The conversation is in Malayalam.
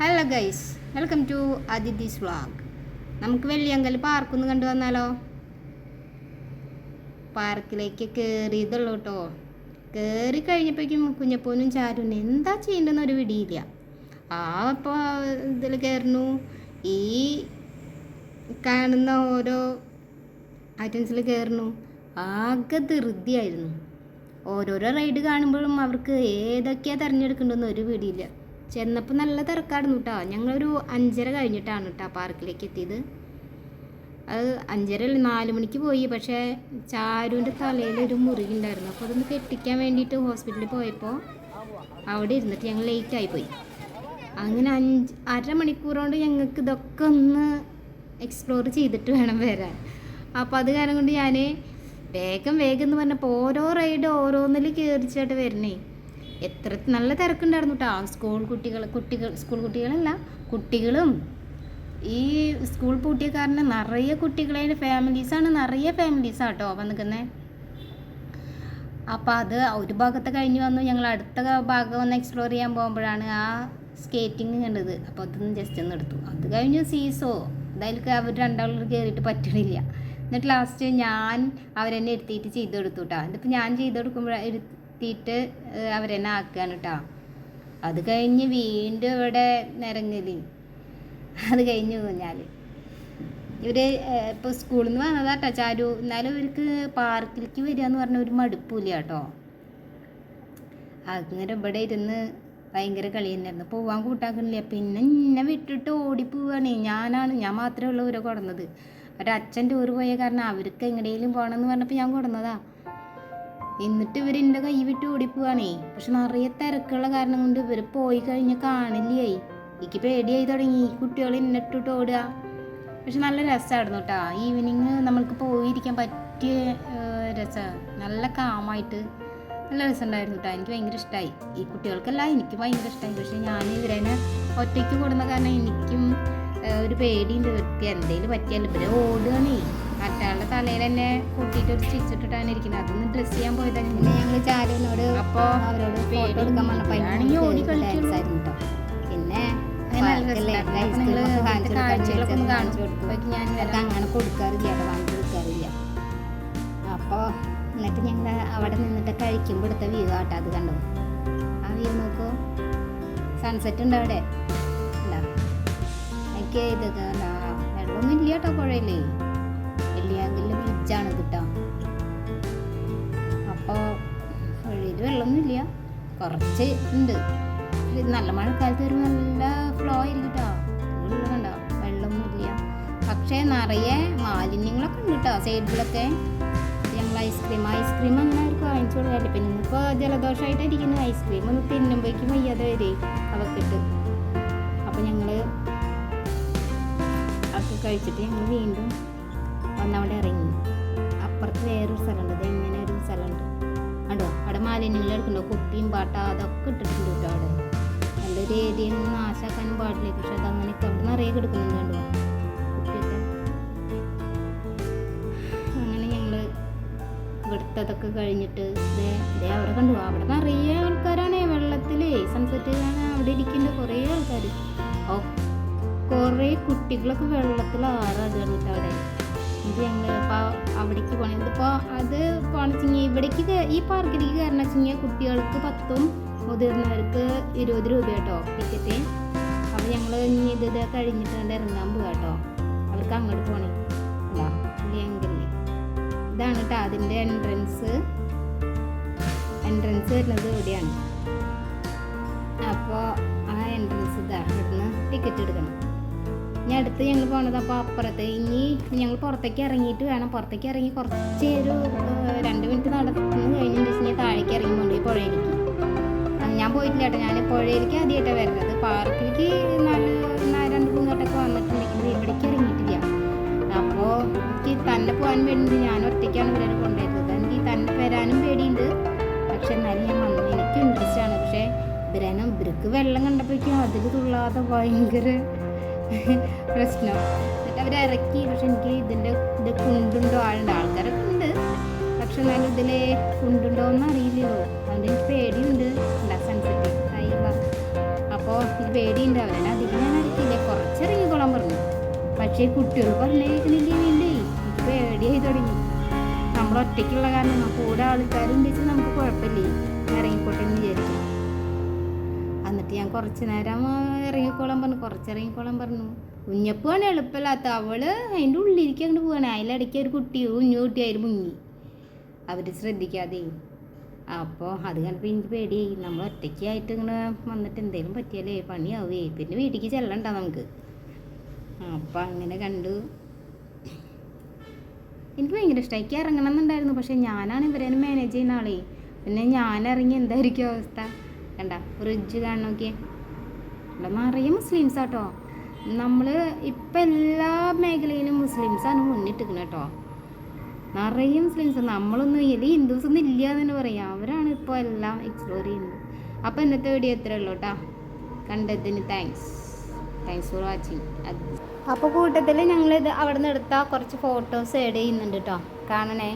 Hello guys welcome to Athithi's vlog നമുക്ക് വെള്ളിയങ്കൽ പാർക്കൊന്ന് കണ്ടു വന്നാലോ? പാർക്കിലേക്ക് കയറിയതുള്ളൂ കേട്ടോ കയറി കഴിഞ്ഞപ്പോഴേക്കും കുഞ്ഞപ്പോനും ചാരും എന്താ ചെയ്യേണ്ടെന്ന് ഒരു ആ അപ്പോൾ ഇതിൽ കയറുന്നു ഈ കാണുന്ന ഓരോ ഐറ്റംസിൽ കയറുന്നു ആകെ ധൃതിയായിരുന്നു. ഓരോരോ റൈഡ് കാണുമ്പോഴും അവർക്ക് ഏതൊക്കെയാണ് തിരഞ്ഞെടുക്കേണ്ടതെന്ന് ഒരു പിടിയില്ല. ചെന്നപ്പോൾ നല്ല തിരക്കായിരുന്നു കേട്ടോ ഞങ്ങളൊരു അഞ്ചര കഴിഞ്ഞിട്ടാണ് കേട്ടോ പാർക്കിലേക്ക് എത്തിയത്. അത് അഞ്ചര നാല് മണിക്ക് പോയി. പക്ഷേ ചാരുവിന്റെ തലയിൽ ഒരു മുറിവുണ്ടായിരുന്നു അപ്പോൾ അതൊന്ന് കെട്ടിക്കാൻ വേണ്ടിയിട്ട് ഹോസ്പിറ്റലിൽ പോയപ്പോൾ അവിടെ ഇരുന്നിട്ട് ഞങ്ങൾ ലേറ്റായി പോയി. അങ്ങനെ അഞ്ച് അരമണിക്കൂർ കൊണ്ട് ഞങ്ങൾക്ക് ഇതൊക്കെ ഒന്ന് എക്സ്പ്ലോർ ചെയ്തിട്ട് വേണം വരാൻ. അപ്പോൾ അത് കാരണം കൊണ്ട് ഞാൻ വേഗം വേഗം എന്ന് പറഞ്ഞപ്പോൾ ഓരോ റൈഡ് ഓരോന്നിൽ കയറിച്ചായിട്ട് വരണേ. എത്ര നല്ല തിരക്കുണ്ടായിരുന്നു കേട്ടോ സ്കൂൾ കുട്ടികൾ കുട്ടികൾ സ്കൂൾ കുട്ടികളല്ല കുട്ടികളും. ഈ സ്കൂൾ പൂട്ടിയ കാരണം നിറയെ കുട്ടികളെ ഫാമിലീസാണ് നിറയെ ഫാമിലീസാണ് കേട്ടോ വന്നിരിക്കുന്നത് അപ്പോൾ അത് ഒരു ഭാഗത്ത് കഴിഞ്ഞ് വന്നു. ഞങ്ങൾ അടുത്ത ഭാഗം ഒന്ന് എക്സ്പ്ലോർ ചെയ്യാൻ പോകുമ്പോഴാണ് ആ സ്കേറ്റിംഗ് കണ്ടത്. അപ്പോൾ അതൊന്ന് ജസ്റ്റ് ഒന്ന് എടുത്തു. അത് കഴിഞ്ഞ് സീസോ എന്തായാലും അവർ രണ്ടാളും കയറിയിട്ട് പറ്റണില്ല. എന്നിട്ട് ലാസ്റ്റ് ഞാൻ അവരെന്നെ എടുത്തിട്ട് ചെയ്ത് കൊടുത്തു കേട്ടോ ഇതിപ്പോൾ ഞാൻ ചെയ്ത് കൊടുക്കുമ്പോൾ ഏഹ് അവരെന്നെ ആക്കുകയാണ് കേട്ടോ അത് കഴിഞ്ഞ് വീണ്ടും ഇവിടെ നിരങ്ങൽ. അത് കഴിഞ്ഞ് കഴിഞ്ഞാൽ ഇവർ ഇപ്പോൾ സ്കൂളിൽ നിന്ന് വന്നതാട്ടോ ചാരു എന്നാലും ഇവർക്ക് പാർക്കിലേക്ക് വരിക എന്ന് പറഞ്ഞ ഒരു മടുപ്പില്ല കേട്ടോ അങ്ങനെ ഇവിടെ ഇരുന്ന് ഭയങ്കര കളി തന്നെയായിരുന്നു. പോവാൻ കൂട്ടാക്കണില്ല. പിന്നെ എന്നെ വിട്ടിട്ട് ഓടിപ്പോവാണ് ഞാനാണ് ഞാൻ മാത്രമേ ഉള്ളൂ ഇവരെ കൊടുന്നത് അവരുടെ അച്ഛൻ ടൂർ പോയ കാരണം അവർക്ക് എങ്ങനെയും പോകണമെന്ന് പറഞ്ഞപ്പോൾ ഞാൻ കൊടുന്നതാ എന്നിട്ട് ഇവർ എന്റെ കൈ വിട്ട് ഓടിപ്പോവാണേ. പക്ഷെ നിറയെ തിരക്കുള്ള കാരണം കൊണ്ട് ഇവർ പോയി കഴിഞ്ഞ കാണില്ലേ. എനിക്ക് പേടിയായി തുടങ്ങി. കുട്ടികൾ എന്നിട്ടിട്ട് ഓടുക. പക്ഷെ നല്ല രസമായിരുന്നു കേട്ടോ ഈവനിങ് നമ്മൾക്ക് പോയിരിക്കാൻ പറ്റിയ രസമാണ് നല്ല കാമായിട്ട് നല്ല രസമുണ്ടായിരുന്നു കേട്ടോ എനിക്ക് ഭയങ്കര ഇഷ്ടമായി ഈ കുട്ടികൾക്കല്ല എനിക്ക് ഭയങ്കര ഇഷ്ടമായി പക്ഷെ ഞാൻ ഇവരെന്നെ ഒറ്റയ്ക്ക് കൂടുന്ന കാരണം എനിക്കും ഒരു പേടിയുണ്ട്. വ്യക്തി എന്തെങ്കിലും പറ്റിയാലും ഇവരെ ഓടുകയാണേ. മറ്റാളുടെ തലയിൽ തന്നെ കൂട്ടിയിട്ട് ഒരു സ്റ്റിച്ച് ഇട്ടിട്ടാണ് ഇരിക്കുന്നത് അതൊന്ന് ഡ്രസ് ചെയ്യാൻ പോയതാണ് ഞങ്ങൾ ചാരുവിനോട് അപ്പൊ അവരോട് ഫോട്ടോ എടുക്കാൻ പറഞ്ഞപ്പോൾ ഓടി കളിക്കുള്ളൂ. ആയിരുന്നു കേട്ടോ പിന്നെ കാഴ്ചകളൊക്കെ ഒന്ന് കാണിച്ചു കാണിച്ചു ഞാൻ അങ്ങനെ കൊടുക്കാറില്ല. അവിടെ വാങ്ങി കൊടുക്കാറില്ല. അപ്പോൾ എന്നിട്ട് ഞങ്ങൾ അവിടെ നിന്നിട്ട് കഴിക്കുമ്പോൾ എടുത്ത വ്യൂ ആട്ടോ അത് കണ്ടു ആ വ്യൂ നോക്കൂ. സൺസെറ്റ് ഉണ്ട് അവിടെ? ഉണ്ടാ എനിക്ക് എന്താ വെള്ളമൊന്നും ഇല്ല കേട്ടോ പുഴയിലേ. ബീച്ചാണ് കിട്ടാ. അപ്പോൾ വഴിയിൽ വെള്ളമൊന്നുമില്ല. കുറച്ച് ഉണ്ട്. നല്ല മഴക്കാലത്ത് ഒരു നല്ല ഫ്ലോ ആയിരിക്കും കേട്ടോ ഉള്ളിൽ കണ്ടോ വെള്ളമൊന്നും ഇല്ല പക്ഷേ നിറയെ മാലിന്യങ്ങളൊക്കെ ഉണ്ട് കേട്ടോ സൈഡിലൊക്കെ ഞങ്ങൾ ഐസ്ക്രീം ഐസ്ക്രീം അവർക്ക് വാങ്ങിച്ചു കൊടുക്കാറില്ല പിന്നെ ഇപ്പോൾ ജലദോഷമായിട്ടായിരിക്കുന്നു ഐസ്ക്രീം ഒന്ന് തിന്നുമ്പോഴേക്കും വയ്യാതെ വരെ. അവക്കിട്ട് അപ്പോൾ ഞങ്ങൾ അതൊക്കെ കഴിച്ചിട്ട് ഞങ്ങൾ വീണ്ടും വന്നവിടെ ഇറങ്ങി. വേറൊരു സ്ഥലമുണ്ട്. ഇത് ഇങ്ങനെ ഒരു സ്ഥലമുണ്ട്. കണ്ടോ? അവിടെ മാലിന്യങ്ങൾ എടുക്കണ്ടോ കുപ്പിയും പാട്ട അതൊക്കെ ഇട്ടിട്ടുണ്ട് കേട്ടോ അവിടെ. നല്ലൊരു നിന്ന് നാശാക്കാനും പാടില്ല. പക്ഷെ അതങ്ങനെയൊക്കെ അവിടെ നിറയെ കിടക്കുന്നുണ്ട് കണ്ടോ? കുപ്പിയൊക്കെ. കഴിഞ്ഞിട്ട് ദേ അവിടെ കണ്ടു. അവിടെ നിറയെ ആൾക്കാരാണ്. വെള്ളത്തിലേ സൺസെറ്റ് അവിടെ ഇരിക്കുന്ന കുറേ ആൾക്കാർ കുറേ കുട്ടികളൊക്കെ വെള്ളത്തിൽ ആറാടുകയാണ് കേട്ടോ അവിടെ. അവിടേക്ക് പോകണം ഇതിപ്പോൾ അത് പോണെച്ചിങ്ങി ഇവിടേക്ക് ഈ പാർക്കിലേക്ക് കയറണം വെച്ചിങ്ങി കുട്ടികൾക്ക് പത്തും മുതിർന്നവർക്ക് ഇരുപത് രൂപ കേട്ടോ ടിക്കറ്റ് അപ്പോൾ ഞങ്ങൾ ഇനി ഇത് ഇത് കഴിഞ്ഞിട്ട് കണ്ട് ഇറങ്ങാൻ പോകാം കേട്ടോ അവർക്ക് അങ്ങോട്ട് പോകണേ ഇതാണ് കേട്ടോ അതിന്റെ എൻട്രൻസ് എൻട്രൻസ് വരുന്നത് ഇവിടെയാണ്. അപ്പോൾ ആ എൻട്രൻസ് ഇതാ ഇവിടുന്ന് ടിക്കറ്റ് എടുക്കണം. ഇനി അടുത്ത് ഞങ്ങൾ പോണത് അപ്പോൾ അപ്പുറത്ത്. ഇനി ഞങ്ങൾ പുറത്തേക്ക് ഇറങ്ങിയിട്ട് വേണം. പുറത്തേക്ക് ഇറങ്ങി കുറച്ച് ഒരു രണ്ട് മിനിറ്റ് നടന്നു കഴിഞ്ഞിട്ട് വെച്ചാൽ താഴേക്ക് ഇറങ്ങി പോകണ്ട ഈ പുഴയിലേക്ക് ഞാൻ പോയിട്ടില്ല കേട്ടോ. ഞാൻ പുഴയിലേക്ക് ആദ്യമായിട്ടാണ് വരുന്നത്. പാർക്കിലേക്ക് നാല് രണ്ട് മൂന്ന് വട്ടമൊക്കെ വന്നിട്ടുണ്ടെങ്കിൽ ഇവിടേക്ക് ഇറങ്ങിയിട്ടില്ല. അപ്പോൾ എനിക്ക് തന്നെ പോകാൻ വേണ്ടി ഞാൻ ഒറ്റയ്ക്കാണ് ഇവരെ കൊണ്ടുവരുന്നത്. എനിക്ക് തന്നെ വരാനും പേടിയുണ്ട്. പക്ഷെ എന്നാലും ഞാൻ വന്നു എനിക്ക് ഇൻട്രസ്റ്റ് ആണ്. പക്ഷേ ഇവരാനും ഇവർക്ക് വെള്ളം കണ്ടപ്പോഴേക്കും അതിൽ തുള്ളാതെ ഭയങ്കര പ്രശ്നം. എന്നിട്ട് അവർ ഇറക്കി. പക്ഷെ എനിക്ക് ഇതിന്റെ ഇത് കുണ്ടുണ്ടോ ആളുണ്ട് ആൾക്കാരൊക്കെ ഉണ്ട്. പക്ഷെ ഞാൻ ഇതിൽ കുണ്ടുണ്ടോ എന്ന് അറിയില്ലല്ലോ. അതുകൊണ്ട് പേടിയുണ്ട്. സൺസെറ്റ് അപ്പോൾ ഇത് പേടിയുണ്ട്. അവരെ അധികം ഞാൻ അറിയിക്കില്ല കുറച്ചിറങ്ങിക്കോളാൻ പറഞ്ഞു. പക്ഷേ കുട്ടികൾ പറഞ്ഞിരിക്കണില്ലേ വേണ്ടേ എനിക്ക് പേടിയായി തുടങ്ങി. നമ്മൾ ഒറ്റയ്ക്കുള്ള കാരണം കൂടെ ആൾക്കാരുണ്ടെങ്കിൽ നമുക്ക് കുഴപ്പമില്ലേ? ഇറങ്ങിക്കോട്ടെ എന്ന് വിചാരിച്ചു. കുറച്ച് നേരം ഇറങ്ങിക്കോളാൻ പറഞ്ഞു. കുറച്ച് ഇറങ്ങിക്കോളാൻ പറഞ്ഞു. കുഞ്ഞപ്പാണ് എളുപ്പമില്ലാത്ത. അവൾ അതിന്റെ ഉള്ളിലേക്ക് അങ്ങോട്ട് പോവാണ്. അതിലിടയ്ക്ക് ഒരു കുട്ടി കുഞ്ഞു കുട്ടി അതിൽ മുങ്ങി. അവർ ശ്രദ്ധിക്കാതെ. അപ്പോൾ അത് കണ്ടപ്പോൾ എനിക്ക് പേടിയായി. നമ്മൾ ഒറ്റയ്ക്കായിട്ട് ഇങ്ങനെ വന്നിട്ട് എന്തെങ്കിലും പറ്റിയാലേ പണിയാവേ. പിന്നെ വീട്ടിലേക്ക് ചെല്ലണ്ട നമുക്ക്. അപ്പം അങ്ങനെ കണ്ടു. എനിക്ക് ഭയങ്കര ഇഷ്ടമായിക്ക് ഇറങ്ങണം എന്നുണ്ടായിരുന്നു. പക്ഷെ ഞാനാണ് ഇവരെ മാനേജ് ചെയ്യുന്ന ആളേ. പിന്നെ ഞാൻ ഇറങ്ങി എന്തായിരിക്കും അവസ്ഥ? കണ്ട? ഫ്രിഡ്ജ് കാണാൻ നോക്കിയേ. ഇവിടെ നിറയെ മുസ്ലിംസ് ആട്ടോ. നമ്മൾ ഇപ്പം എല്ലാ മേഖലയിലും മുസ്ലിംസാണ് മുന്നിട്ടിരിക്കുന്നത് കേട്ടോ. നിറയെ മുസ്ലിംസ്. നമ്മളൊന്നും ഇതിൽ ഹിന്ദുസ് ഒന്നും ഇല്ല എന്ന് പറയാം. അവരാണ് ഇപ്പോൾ എല്ലാം എക്സ്പ്ലോർ ചെയ്യുന്നത്. അപ്പോൾ ഇന്നത്തെ വീഡിയോ എത്ര ഉള്ളൂ കേട്ടോ കണ്ടതിന് താങ്ക്സ് താങ്ക്സ് ഫോർ വാച്ചിങ് അപ്പോൾ കൂട്ടത്തിൽ ഞങ്ങളിത് അവിടെ നിന്ന് എടുത്ത കുറച്ച് ഫോട്ടോസ് ആഡ് ചെയ്യുന്നുണ്ട് കേട്ടോ കാണണേ.